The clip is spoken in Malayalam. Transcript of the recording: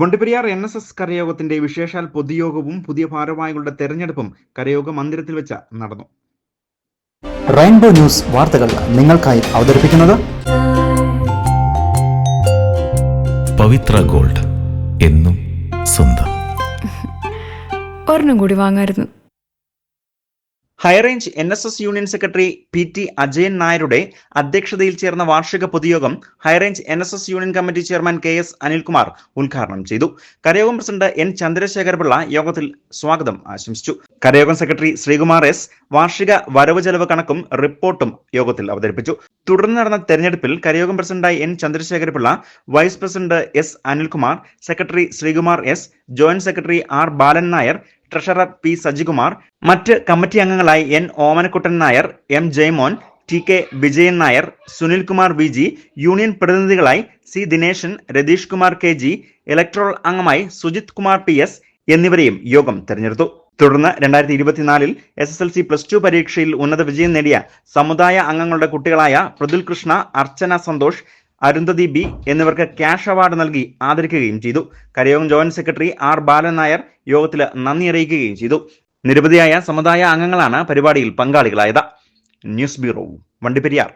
വണ്ടിപ്പെരിയാർ എൻ എസ് എസ് കരയോഗത്തിന്റെ വിശേഷാൽ പൊതുയോഗവും പുതിയ ഭാരവാഹികളുടെ തെരഞ്ഞെടുപ്പും കരയോഗ മന്ദിരത്തിൽ വെച്ച് നടന്നു. റെയിൻബോ ന്യൂസ് വാർത്തകൾ നിങ്ങൾക്കായി അവതരിപ്പിക്കുന്നത് പവിത്ര ഗോൾഡ് എന്നും സ്വന്തം. ഒരെണ്ണം കൂടി വാങ്ങായിരുന്നു. High range N S S union secretary P T Ajayan നായരുടെ അധ്യക്ഷതയിൽ ചേർന്ന വാർഷിക പൊതുയോഗം high range N S S union committee chairman K S Anilkumar ഉദ്ഘാടനം ചെയ്തു. കരയോഗം പ്രസിഡന്റ് എൻ ചന്ദ്രശേഖരപിള്ള യോഗത്തിൽ സ്വാഗതം ആശംസിച്ചു. കരയോഗം സെക്രട്ടറി ശ്രീകുമാർ എസ് വാർഷിക വരവ് ചെലവ് കണക്കും റിപ്പോർട്ടും യോഗത്തിൽ അവതരിപ്പിച്ചു. തുടർന്ന് നടന്ന തെരഞ്ഞെടുപ്പിൽ കരയോഗം പ്രസിഡന്റായി N Chandrasekharapillai vice president S Anilkumar secretary Sreekumar S joint secretary R Balan Nair treasurer P Sajikumar മറ്റ് കമ്മിറ്റി അംഗങ്ങളായി N Omanakuttan Nair M Jayamon T K Vijayan Nair Sunilkumar V G union പ്രതിനിധികളായി C Dineshan Ratheesh Kumar K G electoral അംഗമായി സുജിത് കുമാർ പി എസ് എന്നിവരെയും യോഗം തെരഞ്ഞെടുത്തു. തുടർന്ന് രണ്ടായിരത്തി ഇരുപത്തിനാലിൽ S S L C plus two പരീക്ഷയിൽ ഉന്നത വിജയം നേടിയ സമുദായ അംഗങ്ങളുടെ കുട്ടികളായ പ്രതുൽ കൃഷ്ണ അർച്ചന സന്തോഷ് അരുന്ധതി ബി എന്നിവർക്ക് ക്യാഷ് അവാർഡ് നൽകി ആദരിക്കുകയും ചെയ്തു. കരയോഗം joint secretary R Balan Nair യോഗത്തിൽ നന്ദി അറിയിക്കുകയും ചെയ്തു. നിരവധിയായ സമുദായ അംഗങ്ങളാണ് പരിപാടിയിൽ പങ്കാളികളായത്. News bureau Vandiperiyar.